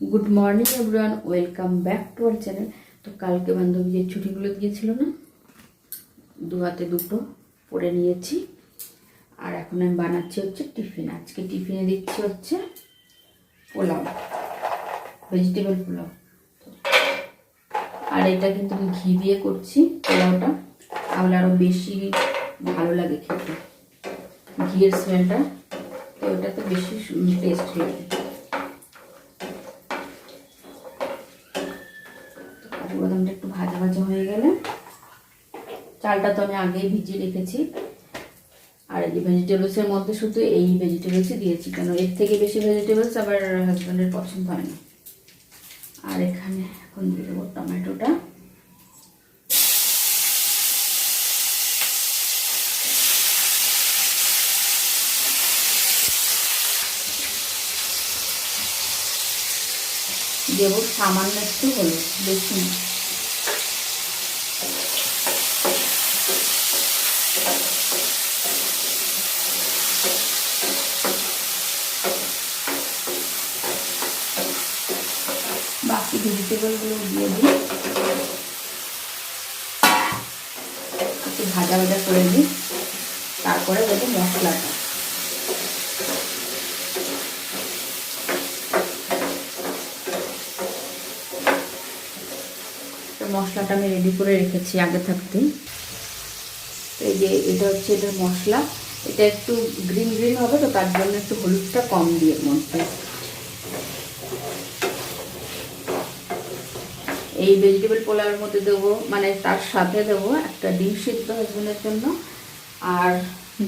Good morning everyone welcome back to our channel তো কালকে বান্ধবী যে ছুটিগুলো দিয়েছিল না, দু হাতে দুটো পরে নিয়েছি। আর এখন আমি বানাচ্ছি হচ্ছে টিফিন। আজকে টিফিনে দিচ্ছি হচ্ছে পোলাও ভেজিটেবল পোলাও। আর এটা কিন্তু আমি ঘি দিয়ে করছি পোলাওটা। তাহলে আরও বেশি ভালো লাগে খেতে। ঘিয়ের স্মেলটা তো ওটাতে বেশি টেস্ট লাগে কাজু বাদামটা একটু ভাজা ভাজা হয়ে গেলে চালটা তো আমি আগেই ভিজিয়ে রেখেছি। আর এই যে ভেজিটেবলসের মধ্যে শুধু এই ভেজিটেবলসই দিয়েছি, কেন এর থেকে বেশি ভেজিটেবলস আবার হাজব্যান্ডের পছন্দ হয় না আর এখানে এখন দিয়ে দেবো টমেটোটা। দেবো সামান্য একটু হলুদ, বেশি না বাকি ভেজিটেবলগুলো দিয়ে দিই একটু ভাজা ভাজা করে দিই তারপরে দেবো মশলাটা মশলাটা আমি রেডি করে রেখেছি আগে থাকতেই। এই যে এটা হচ্ছে এটা মশলা। এটা একটু গ্রিন গ্রিন হবে তো, তার জন্য একটু হলুদটা কম দিয়ে মধ্যে। এই ভেজিটেবল পোলাওয়ের মধ্যে দেবো মানে তার সাথে দেবো একটা ডিম সিদ্ধ হাজবেন্ডের জন্য। আর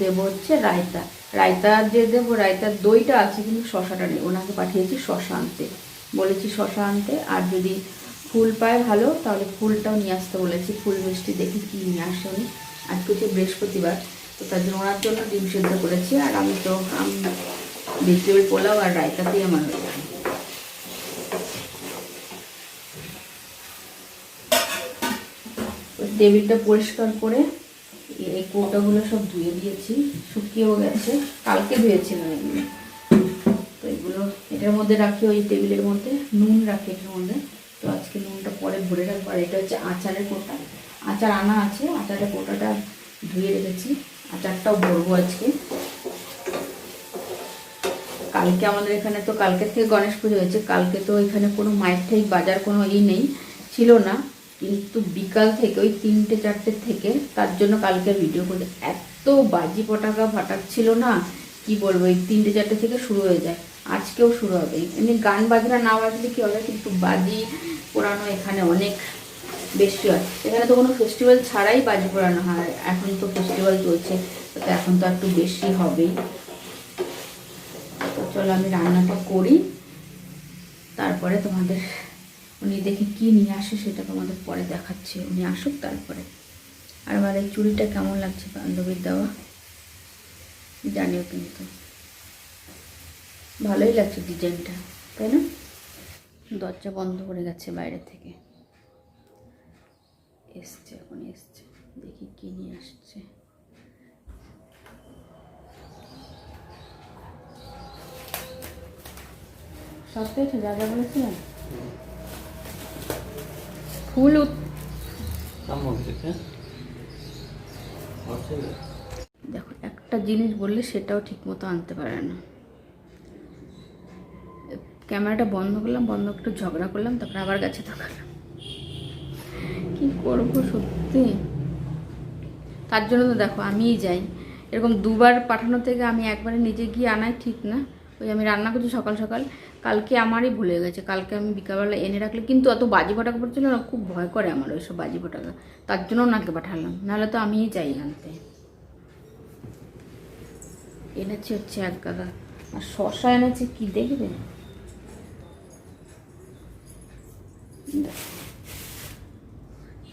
দেবো হচ্ছে রায়তা। রায়তা যে দেবো, রায়তার দইটা আছে কিন্তু শশাটা নেই। ওনাকে পাঠিয়েছি শশা আনতে বলেছি শশা আনতে আর যদি ফুল পায় ভালো, তাহলে ফুলটাও নিয়ে আসতে বলেছি। ফুল মিষ্টি দেখি কী নিয়ে আসে উনি। আজকে হচ্ছে বৃহস্পতিবার, তো তার জন্য ওনার জন্য ডিম সেদ্ধ করেছি, আর আমি তো ভেজিটেবল পোলাও আর রায়তাতেই আমার হয়ে টেবিলটা পরিষ্কার করে এই কৌটাগুলো সব ধুয়ে দিয়েছি, শুকিয়েও গেছে। কালকে ধুয়েছিলাম এগুলো। তো এগুলো এটার মধ্যে রাখি ওই টেবিলের মধ্যে, নুন রাখি এটার মধ্যে। তো আজকে নুনটা পরে ভরে রাখব। আর এটা হচ্ছে আচারের কোটা। আচার আনা আছে, আচারের কোটাটা ধুয়ে রেখেছি। আচারটাও ভরবো আজকে। কালকে আমাদের এখানে তো কালকে থেকে গণেশ পুজো হয়েছে। কালকে তো এখানে কোনো মায়ের ঠিক বাজার কোনো ই নেই, ছিল না। কিন্তু বিকাল থেকে, ওই তিনটে, চারটে থেকে তার জন্য কালকে ভিডিও করে এত বাজি পটাকা ফাটাচ্ছিল না, কি বলব, এই তিনটে, চারটে থেকে শুরু হয়ে যায়। আজকেও শুরু হবে। এমনি গান বাজনা না বাজলে কি হবে? কিন্তু বাজি পোড়ানো এখানে অনেক বেশি হয়। এখানে তো কোনো ফেস্টিভ্যাল ছাড়াই বাজি পোড়ানো হয়। এখন তো ফেস্টিভ্যাল চলছে, তো এখন তো একটু বেশি হবেই। তো চলো আমি রান্নাটা করি। তারপরে তোমাদের উনি দেখি কি নিয়ে আসে সেটা তোমাদের পরে দেখাচ্ছি। উনি আসুক তারপরে। আর আমার এই চুড়িটা কেমন লাগছে বান্ধবীর দেওয়া? জানিও কিন্তু। ভালোই লাগছে ডিজাইনটা, তাই না? দরজা বন্ধ করে গেছে বাইরে থেকে। এসছে এখন এসছে। দেখি কি নিয়ে আসছে। সব পেয়েছ? যা যা বলেছিলাম? উত- দেখো একটা জিনিস বললে সেটাও ঠিক মতো আনতে পারে না। ক্যামেরাটা বন্ধ করলাম বন্ধ করে একটু ঝগড়া করলাম তারপরে আবার গাছে তাকালাম। কি করব সত্যি? তার জন্য তো দেখো আমিই যাই। এরকম দুবার পাঠানো থেকে আমি একবারে নিজে গিয়ে আনাই ঠিক না। ওই আমি রান্না করছি সকাল সকাল কালকে আমারই ভুলে গেছে। কালকে আমি বিকালবেলা এনে রাখলে, কিন্তু অত বাজি ফটাকা পড়ছিল না, খুব ভয় করে আমার ওইসব বাজি ফটাকা। তার জন্য ওনাকে পাঠালাম, নাহলে তো আমিই যাই আনতে। এনেছি হচ্ছে এক গাদা। আর শশা এনেছে, কি দেখবে? দেখো।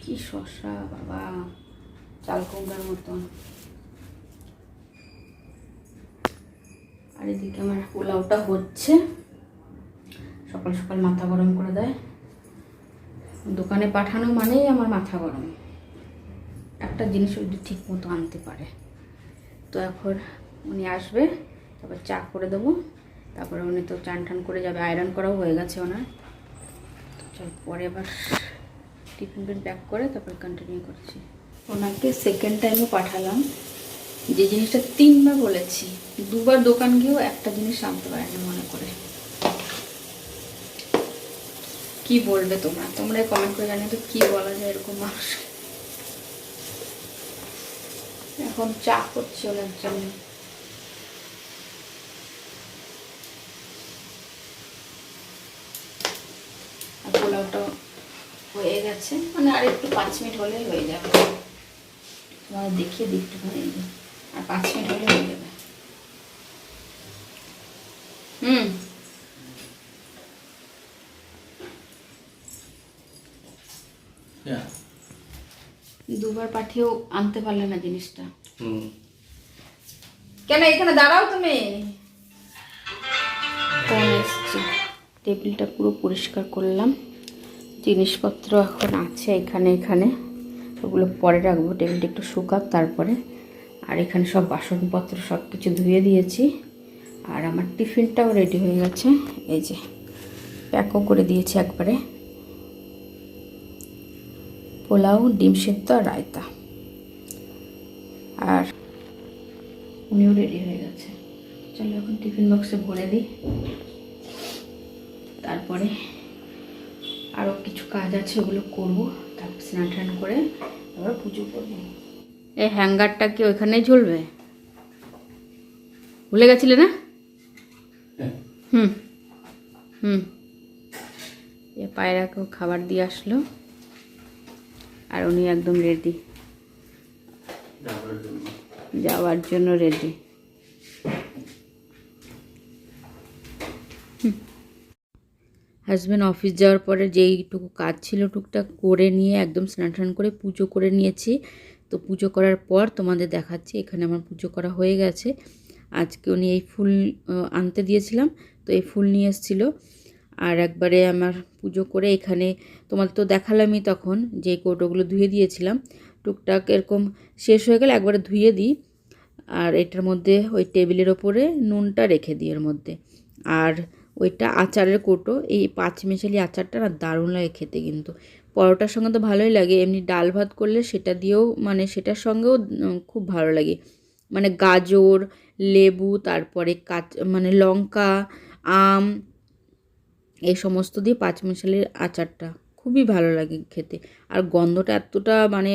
কি শশা বাবা, চাল মতন। আর এদিকে আমার পোলাওটা হচ্ছে। সকাল সকাল মাথা গরম করে দেয়। দোকানে পাঠানো মানেই আমার মাথা গরম। একটা জিনিস যদি ঠিক মতো আনতে পারে। তো এখন উনি আসবে, তারপর চা করে দেবো। তারপরে উনি তো চান টান করে যাবে, আয়রন করাও হয়ে গেছে ওনার। তো চল, পরে আবার টিফিন টিফিন প্যাক করে তারপরে কন্টিনিউ করছি। ওনাকে সেকেন্ড টাইমও পাঠালাম। যে জিনিসটা তিনবার বলেছি, দুবার দোকান গিয়েও একটা জিনিস আনতে পারেনি মনে করে। কি বলবে তোমরা? তোমরা কমেন্ট করে জানিয়ে তো কি বলা যায় এরকম মানুষ এখন চা করছি ওনার জন্য। পোলাওটা হয়ে গেছে। মানে আর একটু পাঁচ মিনিট হলেই হয়ে যাবে। তোমাদের দেখিয়ে দিই একটুখানি। আর পাঁচ মিনিট হলে হয়ে যাবে। হুম। দুবার পাঠিয়েও আনতে পারলে না জিনিসটা। কেন এখানে দাঁড়াও তুমি। এসছে। টেবিলটা পুরো পরিষ্কার করলাম। জিনিসপত্র এখন আছে এখানে এখানে। ওগুলো পরে রাখব। টেবিলটা একটু শুকাক তারপরে। আর এখানে সব বাসনপত্র সব কিছু ধুয়ে দিয়েছি। আর আমার টিফিনটাও রেডি হয়ে গেছে। এই যে প্যাকও করে দিয়েছি একবারে। পোলাও ডিম সেদ্ধ আর রায়তা। আর উনিও রেডি হয়ে গেছে। চলো এখন টিফিন বক্সে ভরে দিই। তারপরে আরও কিছু কাজ আছে ওগুলো করব। তারপর স্নান টান করে আবার পুজো করব। এই হ্যাঙ্গারটা কি ওইখানেই ঝুলবে? ভুলে গেছিলে না? হুম। হুম। এ পায়রাকেও খাবার দিয়ে আসলো। আর উনি একদম রেডি যাওয়ার জন্য। রেডি হাজব্যান্ড অফিস যাওয়ার পরে যেইটুকু কাজ ছিল টুকটাক করে নিয়ে একদম স্নান টান করে পুজো করে নিয়েছি। তো পুজো করার পর তোমাদের দেখাচ্ছি এখানে আমার পুজো করা হয়ে গেছে। আজকে উনি এই ফুল আনতে দিয়েছিলাম তো এই ফুল নিয়ে এসেছিল। আর একবারে আমার পুজো করে এখানে তোমাদের তো দেখালামই তখন যে কৌটোগুলো ধুয়ে দিয়েছিলাম। টুকটাক এরকম শেষ হয়ে গেলে একবারে ধুয়ে দিই। আর এটার মধ্যে ওই টেবিলের ওপরে নুনটা রেখে দিই এর মধ্যে। আর ওইটা আচারের কৌটো, এই পাঁচ মেশালি আচারটা না দারুণ লাগে খেতে কিন্তু। পরোটার সঙ্গে তো ভালোই লাগে, এমনি ডাল ভাত করলে সেটা দিয়েও মানে সেটার সঙ্গেও খুব ভালো লাগে। মানে গাজর, লেবু, তারপরে কাঁচ মানে লঙ্কা, আম এই সমস্ত দিয়ে পাঁচ মিশালির আচারটা খুবই ভালো লাগে খেতে। আর গন্ধটা এতটা মানে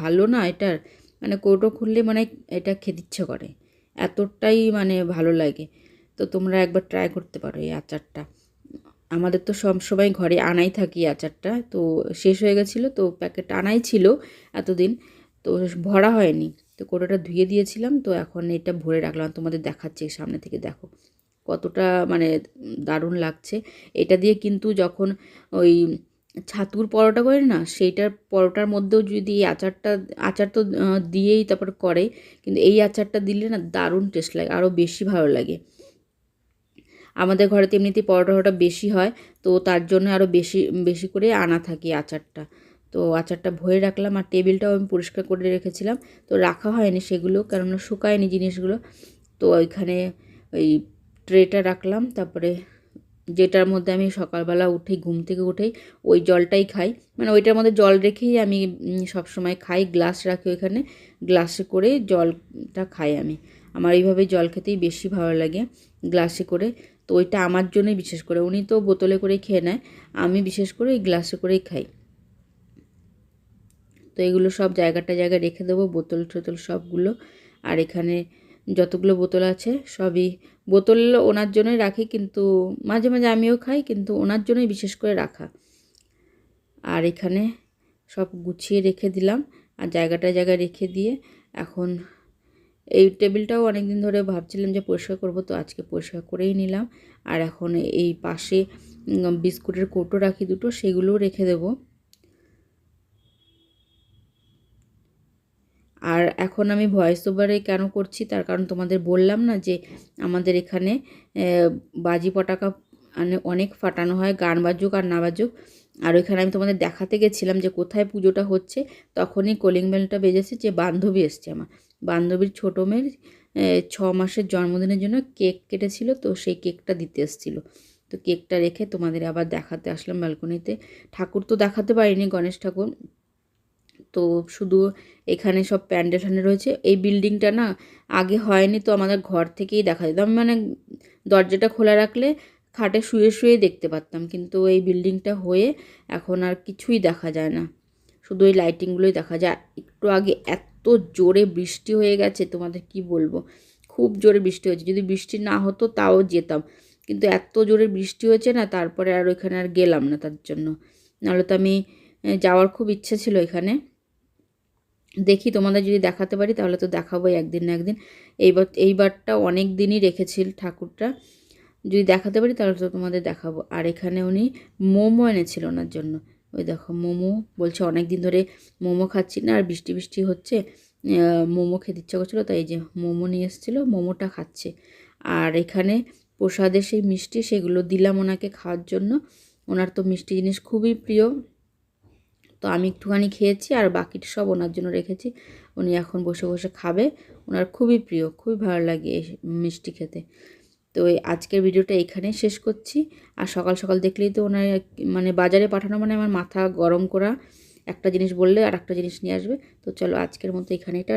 ভালো না এটার মানে কৌটো খুললে মানে এটা খেতে ইচ্ছে করে, এতটাই মানে ভালো লাগে। তো তোমরা একবার ট্রাই করতে পারো এই আচারটা। আমাদের তো সব সময় ঘরে আনাই থাকি আচারটা, তো শেষ হয়ে গেছিল, তো প্যাকেট আনাই ছিল এতদিন, তো ভরা হয়নি। তো কৌটোটা ধুয়ে দিয়েছিলাম, তো এখন এটা ভরে রাখলাম, তোমাদের দেখাচ্ছি, সামনে থেকে দেখো। কতটা মানে দারুণ লাগছে। এটা দিয়ে কিন্তু যখন ওই ছাতুর পরোটা করে না, সেইটার পরোটার মধ্যেও যদি এই আচারটা, আচার তো দিয়েই তারপর করে, কিন্তু এই আচারটা দিলে না দারুণ টেস্ট লাগে, আরও বেশি ভালো লাগে। আমাদের ঘরে তো এমনিতেই পরোটা টরোটা বেশি হয়, তো তার জন্য আরও বেশি বেশি করে আনা থাকি আচারটা। তো আচারটা ভরে রাখলাম আর টেবিলটাও আমি পরিষ্কার করে রেখেছিলাম, তো রাখা হয়নি সেগুলো কেননা শুকায়নি জিনিসগুলো। তো ওইখানে ওই ট্রেটা রাখলাম তারপরে যেটার মধ্যে আমি সকালবেলা উঠেই ঘুম থেকে উঠেই ওই জলটাই খাই। মানে ওইটার মধ্যে জল রেখেই আমি উম, সবসময় খাই গ্লাস রাখি ওইখানে গ্লাসে করে জলটা খাই আমি। আমার এইভাবে জল খেতেই বেশি ভালো লাগে গ্লাসে করে। তো ওইটা আমার জন্যই বিশেষ করে উনি তো বোতলে করেই খেয়ে নেয় আমি বিশেষ করে ওই গ্লাসে করেই খাই। তো এগুলো সব জায়গাটা জায়গায় রেখে দেবো বোতল টোতল সবগুলো। আর এখানে যতগুলো বোতল আছে সবই বোতল ওনার জন্যই রাখি, কিন্তু মাঝে মাঝে আমিও খাই, কিন্তু ওনার জন্যই বিশেষ করে রাখা। আর এখানে সব গুছিয়ে রেখে দিলাম, আর জায়গাটা জায়গায় রেখে দিয়ে এখন এই টেবিলটাও অনেক দিন ধরে ভাবছিলাম যে পরিষ্কার করব, তো আজকে পরিষ্কার করেই নিলাম। আর এখন এই পাশে বিস্কুটের কৌটো রাখি দুটো, সেগুলোও রেখে দেবো। আর এখন আমি ভয়েস ওভারে কেন করছি? তার কারণ তোমাদের বললাম না যে আমাদের এখানে বাজি পটাকা মানে অনেক ফাটানো হয়, গান বাজুক আর না বাজুক। আর ওইখানে আমি তোমাদের দেখাতে গেছিলাম যে কোথায় পুজোটা হচ্ছে। তখনই কলিং বেলটা বেজেছে যে বান্ধবী এসছে আমার। বান্ধবীর ছোটো মেয়ের ছ মাসের জন্মদিনের জন্য কেক কেটেছিল, তো সেই কেকটা দিতে এসেছিল। তো কেকটা রেখে তোমাদের আবার দেখাতে আসলাম ব্যালকনিতে ঠাকুর তো দেখাতে পারিনি, গণেশ ঠাকুর। তো শুধু এখানে সব প্যান্ডেল ফ্যান্ডেল রয়েছে। এই বিল্ডিংটা না আগে হয়নি তো আমাদের ঘর থেকেই দেখা যেত। আমি মানে দরজাটা খোলা রাখলে খাটে শুয়ে শুয়ে দেখতে পারতাম, কিন্তু এই বিল্ডিংটা হয়ে এখন আর কিছুই দেখা যায় না। শুধু ওই লাইটিংগুলোই দেখা যায়। একটু আগে এত জোরে বৃষ্টি হয়ে গেছে, তোমাদের কি বলব? খুব জোরে বৃষ্টি হয়েছে। যদি বৃষ্টি না হতো তাও যেতাম, কিন্তু এত জোরে বৃষ্টি হয়েছে না, তারপরে আর ওইখানে আর গেলাম না তার জন্য। নাহলে তো আমি যাওয়ার খুব ইচ্ছে ছিল এখানে। দেখি তোমাদের যদি দেখাতে পারি, তাহলে তো দেখাবোই একদিন না একদিন। এইবার, এইবারটা অনেক দিনই রেখেছিল ঠাকুরটা। যদি দেখাতে পারি, তাহলে তো তোমাদের দেখাবো। আর এখানে উনি মোমো এনেছিল ওনার জন্য। ওই দেখো, মোমো বলছে, অনেক দিন ধরে মোমো খাচ্ছি না, আর বৃষ্টি বৃষ্টি হচ্ছে। মোমো খেতে ইচ্ছা করছিল, তাই যে মোমো নিয়ে এসেছিল, মোমোটা খাচ্ছে। আর এখানে প্রসাদের সেই মিষ্টি, সেগুলো দিলাম ওনাকে খাওয়ার জন্য। ওনার তো মিষ্টি জিনিস খুবই প্রিয়। তো আমি একটুখানি খেয়েছি আর বাকিটা সব ওনার জন্য রেখেছি। উনি এখন বসে বসে খাবে। ওনার খুবই প্রিয়, খুবই ভালো লাগে মিষ্টি খেতে। তো এই আজকের ভিডিওটা এখানেই শেষ করছি। আর সকাল সকাল দেখলেই তো ওনার মানে বাজারে পাঠানো মানে আমার মাথা গরম করা। একটা জিনিস বললে আর একটা জিনিস নিয়ে আসবে। তো চলো আজকের মতো এখানে এটা